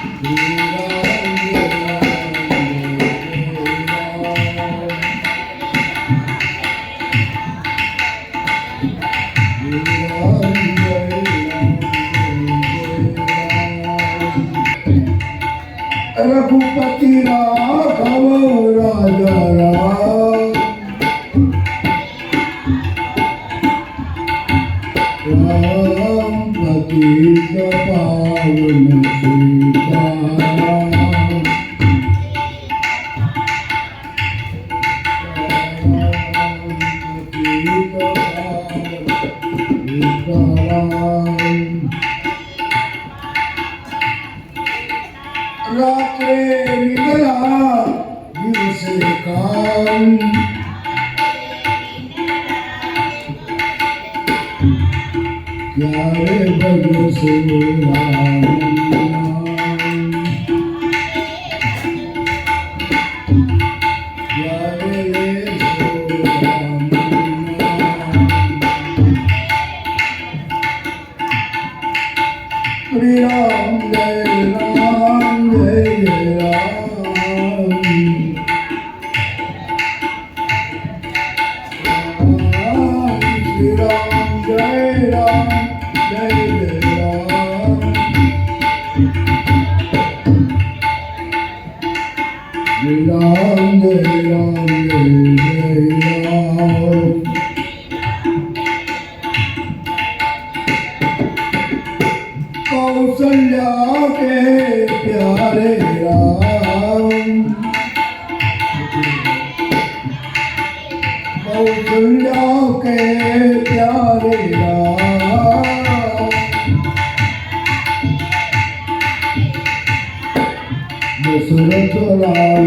Pura Kaushalya કે પ્યારે રામ કૌશલ્યા કે પ્યારે Ram Surat Ram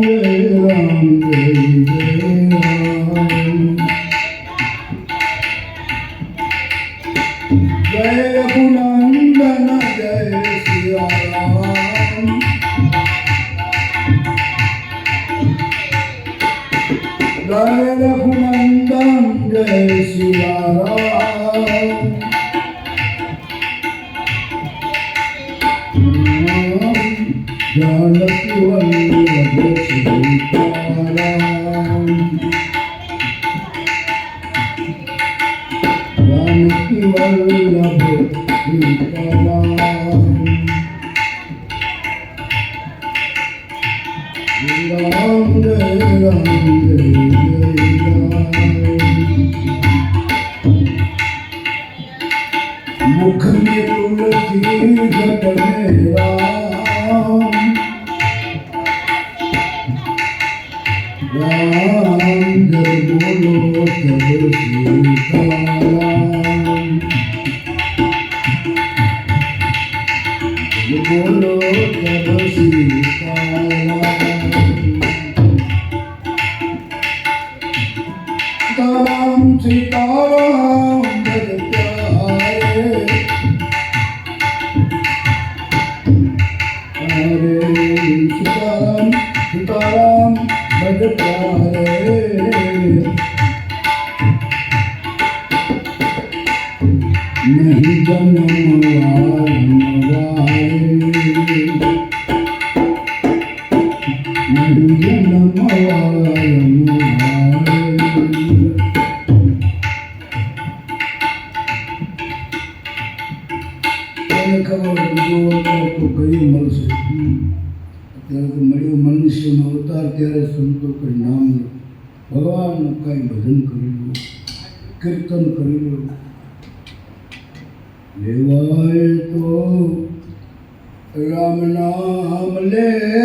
way around, baby. मुख में तुलसी जट में राम राम जय बोलो जय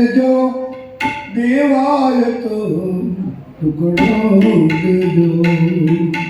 દેજો દેવાય તો ટુકડો દેજો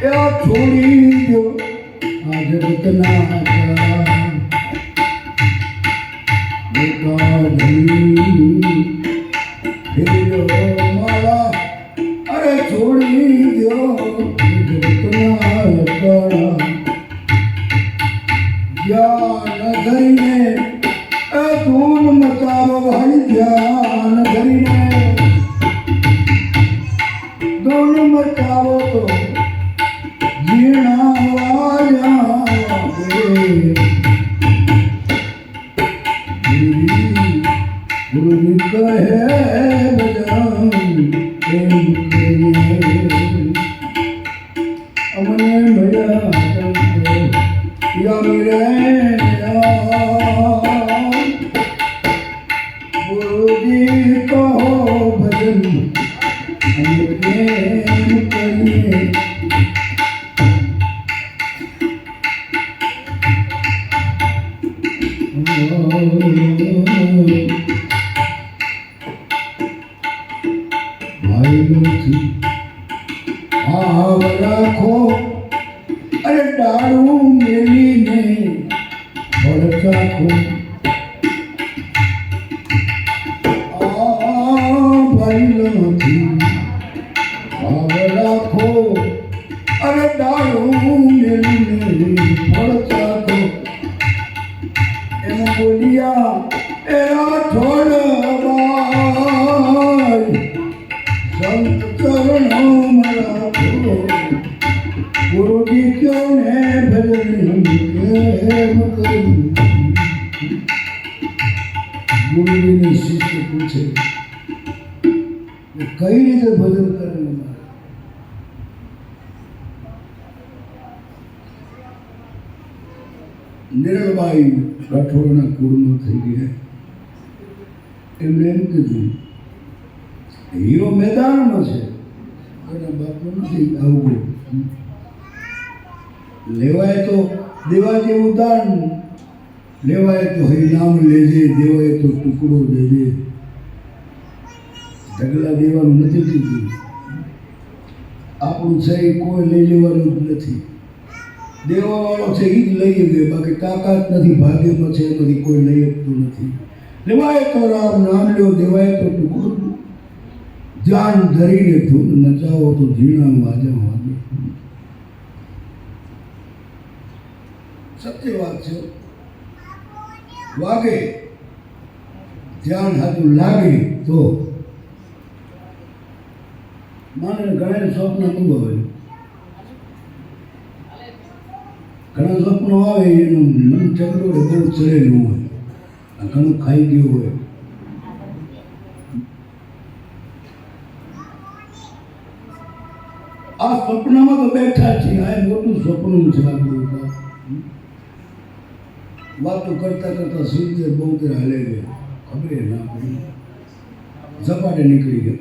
એ છોડી દો આ જગતના you. રાખો. અરે ડાળું મેલીને ભડકાખો. નિરલબાઈ રાઠોડના કુળનો થઈ ગયા. એમણે એમ કીધું, હીરો મેદાનમાં છે. એના બાપુ નથી આવું લેવાય તો દેવા જેવું દાન લેવાય તો હરિનામ લેજે, દેવાય તો ટુકડો દેજે. ઢગલા દેવાનું નથી કીધું. આપણું છે એ કોઈ લઈ લેવાનું જ નથી. દેવાવાળો છે એ જ લઈ ગયો બાકી તાકાત નથી ભાગ્યમાં છે, એમાંથી કોઈ લઈ શકતું નથી. લેવાય તો રામ, નામ લ્યો, દેવાય તો ટુકડો ધ્યાન ધરીને ધૂન નચાવો તો ઝીણા વાજા વાગે. સત્ય વાત છે. વાગે. ધ્યાન હાથું લાગે તો. માને ઘણા સ્વપ્ન અનુભવે. ઘણા સપનો આવે, એનું મન ચગડું હોય ઘણું ચડેલું હોય ઘણું ખાઈ ગયું હોય. આ સપનામાં તો બેઠા છીએ, આ મોટું સપનું છે આપણું. વાતો કરતા કરતા સૂર્ય બહુ હાલે ગયો. ખબર ના પડી. ઝપાટે નીકળી ગયો.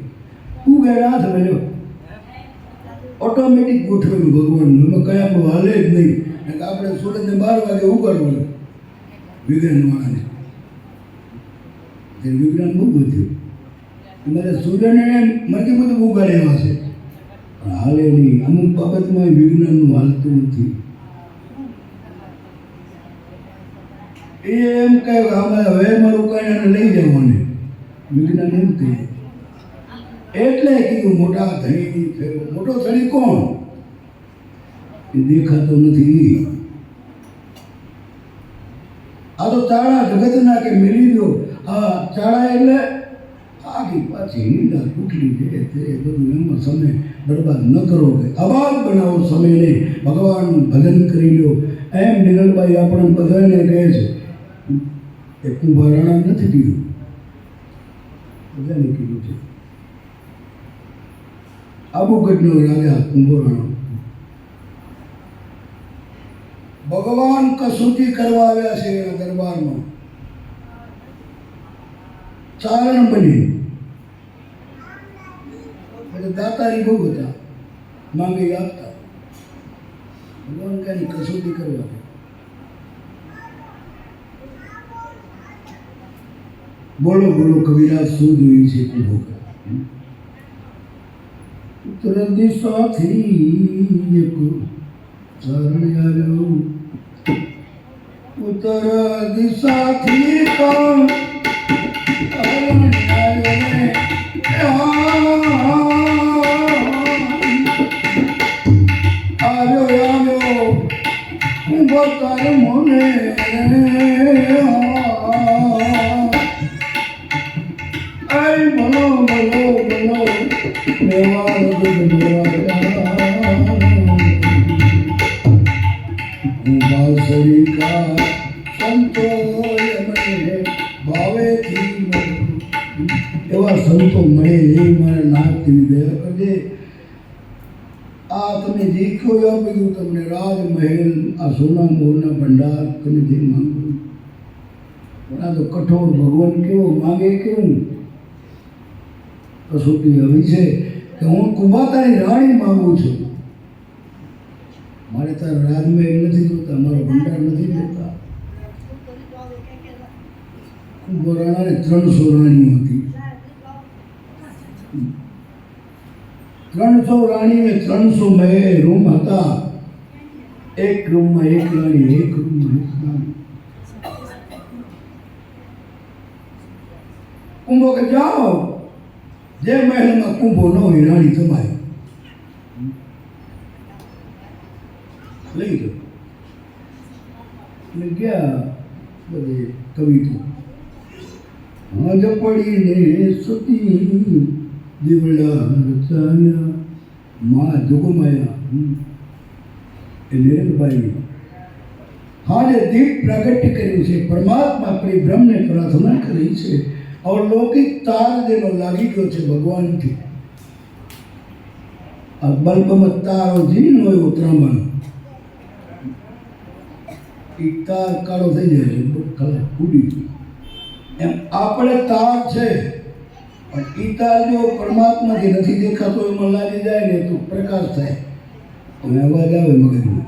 તું ગયા ના મેળ્યો ઓટોમેટિક ગોઠવેલું ભગવાનનું. એમાં કઈ હાલે જ નહીં. એટલે આપણે સુરતને બાર વાગે ઉગાડવું વિજ્ઞાન વાળાને. તે વિજ્ઞાન બહુ બધું અમારે સૂર્યને મને બધું ઉગાડે એવા છે. પણ હાલે નહીં. અમુક બાબતમાં વિજ્ઞાનનું હાલતું નથી. એ એમ કહે આમાં હવે મારું કાંઈ લઈ જવાને વિજ્ઞાન એમ કહે. એટલે કીધું, મોટા ધણી મોટો ધણી કોણ? એ દેખાતો નથી. આ તો ચાળા જગતના કે મેળવી દો. આ ચાળા એટલે આગી પાછી નીંદા તૂટલી છે તે બધું એમાં સમય બરબાદ ન કરો કે અવાજ બનાવો સમયને. ભગવાન ભજન કરી લો. એમ નિરલભાઈ આપણને બધાને કહે છે. એ કુંભારાણા નથી કીધું બધાને કીધું છે. આબુગઢનો રાજા કુંભરાણો ભગવાન કસોટી કરવા આવ્યા છે એના દરબારમાં. ચારણ બની. એટલે દાતારી બહુ હતા. માંગી આપતા. ભગવાન કાની કસોટી કરવા બોલો બોલો, કવિરાજ, શું જોયું છે કુંભો ઉત્તર દિશાથી આવ્યો ઉત્તર દિશાથી પણ બોલો બોલો મેવાડ બાંસરી કા સંતો મને ભાવેથી. એવા સંતો મળે એ મારે નાથની દયા કરજે આ તમે જે કોઈ આપી દઉં તમને રાજમહેલ, આ સોના મોરના ભંડાર તમે જે માંગો. આ તો કઠોર ભગવાન કેવો માગે કેવું કસોટી આવી છે કે હું કુંભાતાની રાણી માગું છું. મારે તારા રાજમહેલ નથી જોતા, મારો ભંડાર નથી જોતા. કુંભરાણાને ત્રણસો રાણીઓ હતી. ત્રણસો રાણી ને ત્રણસો મહેલ રૂમ હતા. એક રૂમમાં એક રાણી, એક રૂમમાં એક રાણી. કુંભો કે જાઓ. જે મહેલમાં કુંભો ન હોય, રાણી તમારી. લઈ જાઓ અને ગયા બધે કવિતો. હાજ પડીને સતી દીવડા રચાયા, માં જોગમાયા. હમ. એ નિરંતભાઈ હાલે દીપ પ્રગટ કર્યું છે. પરમાત્મા આપણી બ્રહ્મને પ્રાર્થના કરી છે. અવલૌકિક તાર જેનો લાગી ગયો છે ભગવાનથી. આ બલ્બમાં તારો જીન હોય ઉતરામાં એ કાળો થઈ જાય છે કલાક ઉડી એમ આપણે તાર છે, પણ એ તાર જો પરમાત્માથી નથી દેખાતો, એમાં લાગી જાય ને તો પ્રકાશ થાય. અને અવાજ આવે મગજમાં.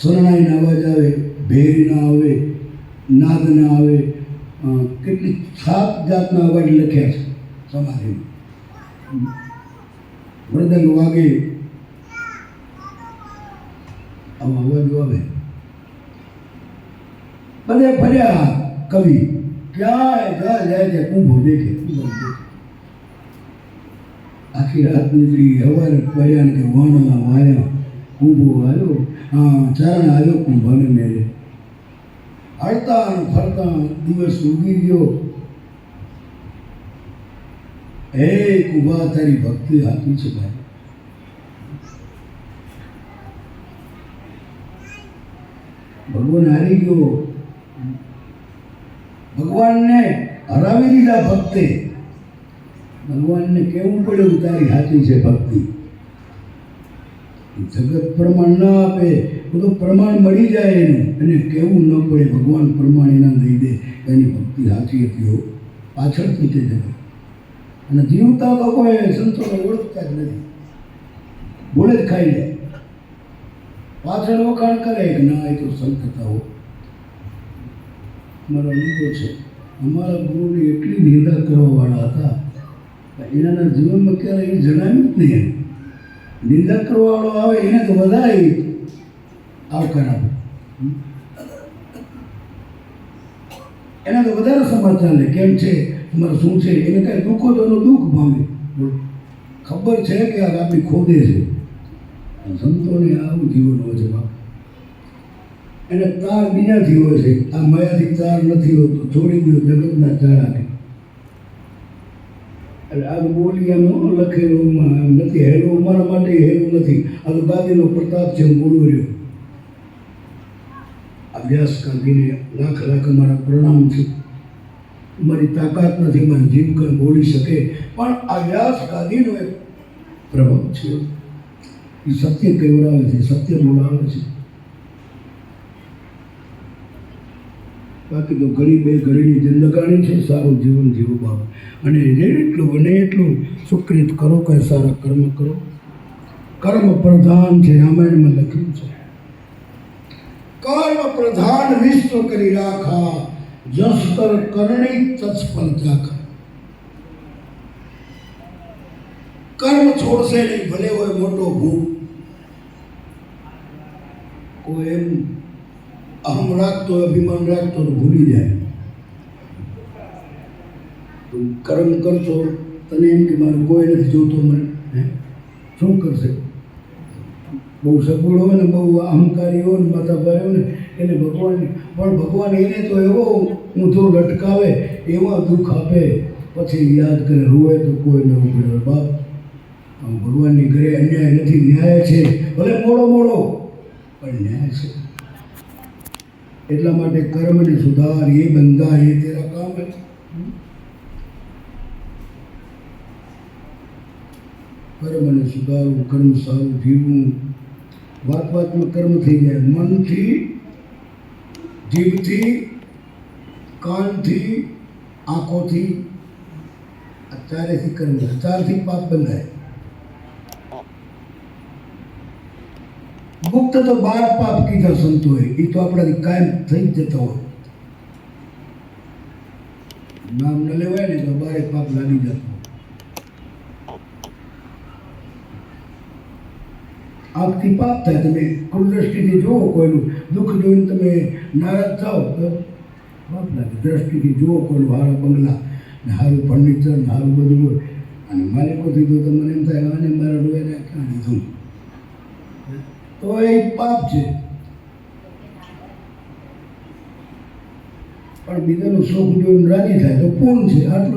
શરણાઈના અવાજ આવે ભેરીના આવે નાદના આવે. કેટલી સાત જાતના અવાજ લખ્યા છે સમાધિમાં. મૃદંગ વાગે. આવા અવાજો આવે. બધે ફર્યા કવિ. ક્યાંય કુંભો દેખે આખી રાત નીકળી, હવારે ફર્યા કે વાણલા વાયા કુંભો આવ્યો. હા ચારણ આવ્યો કુંભાને મેળે. હળતા અને ફરતા દિવસ ઉગી ગયો. હે કુંભા, તારી ભક્તિ આપી છે ભાઈ. ભગવાન હારી ગયો. ભગવાનને હરાવી દીધા ભક્તે. ભગવાનને કેવું પડ્યું, તારી સાચી છે ભક્તિ. જગત પ્રમાણ ન આપે, બધું પ્રમાણ મળી જાય એનું. એને કેવું ન પડે, ભગવાન પ્રમાણ એના દઈ દે. એની ભક્તિ સાચી હતી હો. પાછળથી તે જગત. અને જીવતા કોઈ સંતોને ઓળખતા જ નથી. બોલે જ ખાઈ જાય પાછળ વખાણ કરે કે ના એ તો સંત હતા હો. મારો અનુભવ છે. અમારા ગુરુની એટલી નિંદા કરવાવાળા હતા એનાના જીવનમાં ક્યારે એ જણાવ્યું જ નહીં નિંદા કરવાવાળો આવે એને તો વધારે આવકાર આપે. એના તો વધારે સમાચાર લે, કેમ છે, તમારે શું છે? એને કાંઈ દુઃખો તો એનું દુઃખ ભાવે ખબર છે કે આ આપણી ખોદે છે. સંતોને આવું જીવન હોય છે, બાપ. એને તાર બીજાથી હોય છે. આ માયાથી તાર નથી હોતો. છોડી દો જગતના ચાળાને એટલે આ તો બોલી આમ લખેલું નથી. હેલું અમારા માટે હેલું નથી. આ તો દાદીનો પ્રતાપ છે હું બોલું રહ્યો. અભ્યાસ કાઢીને લાખ લાખ અમારા પ્રણામ છે મારી તાકાત નથી મારી જીભ કર બોલી શકે. પણ આ વ્યાસ ગાદીનો એક પ્રભાવ છે. એ સત્ય કેવડાવે છે, સત્ય બોલાવે છે. બાકી તો ઘડી બે ઘડીની જિંદગાણી છે, સારું જીવન જીવો બાપ. અને જેટલું બને એટલું સુકૃત કરો કે સારા કર્મ કરો. કર્મ પ્રધાન છે, રામાયણમાં લખ્યું છે. કર્મ પ્રધાન વિશ્વ કરી રાખા, જસ્તર કરણી તત્ફલ રાખા. કર્મ છોડશે નહીં, ભલે હોય મોટો ભૂખ કોઈ એમ અહમ રાખતો અભિમાન રાખતો તો ભૂલી જાય. કર્મ કરશો, તને એમ કે મારું કોઈ નથી જોતો મને, હે? શું કરશે? બહુ સગવડ હોય ને, બહુ અહંકારી હોય ને માતા ભાઈ હોય ને, એને ભગવાન, પણ ભગવાન એને તો એવો ઊંધો લટકાવે, એવા દુઃખ આપે. પછી યાદ કરે, રોવે તો કોઈ ન ઉપડે. બાપ ભગવાનની ઘરે અન્યાય નથી, ન્યાય છે. ભલે મોડો મોડો, પણ ન્યાય છે. એટલા માટે કર્મને સુધાર એ બંધા એ તેરા કામ કર્મ કર્મને સુધારવું કર્મ સારું જીવવું. વાત વાતમાં કર્મ થઈ જાય. મનથી જીવથી કાનથી, આંખોથી. ચારેથી કર્મ અત્યારથી પાપ બંધાય. ગુપ્ત તો બાર પાપ કીધા સંતો એ તો આપણાથી કાયમ થઈ જ જતા હોય. નામ ન લેવાય ને તો બારે પાપ લાગી જતો આપથી પાપ થાય, તમે કુદૃષ્ટિથી જુઓ કોઈનું દુઃખ જોઈને તમે નારાજ થાઓ તો પાપ લાગે. દ્રષ્ટિથી જુઓ કોઈનું હારા બંગલા ને સારું ફર્નિચર ને સારું બધું અને માલિકોથી તો તમને એમ થાય આને મારા ડોયને ક્યાં લીધું? તો એ પાપ છે. પણ બીજાનું સુખ જોઈને રાજી થાય તો પૂર્ણ છે. આટલું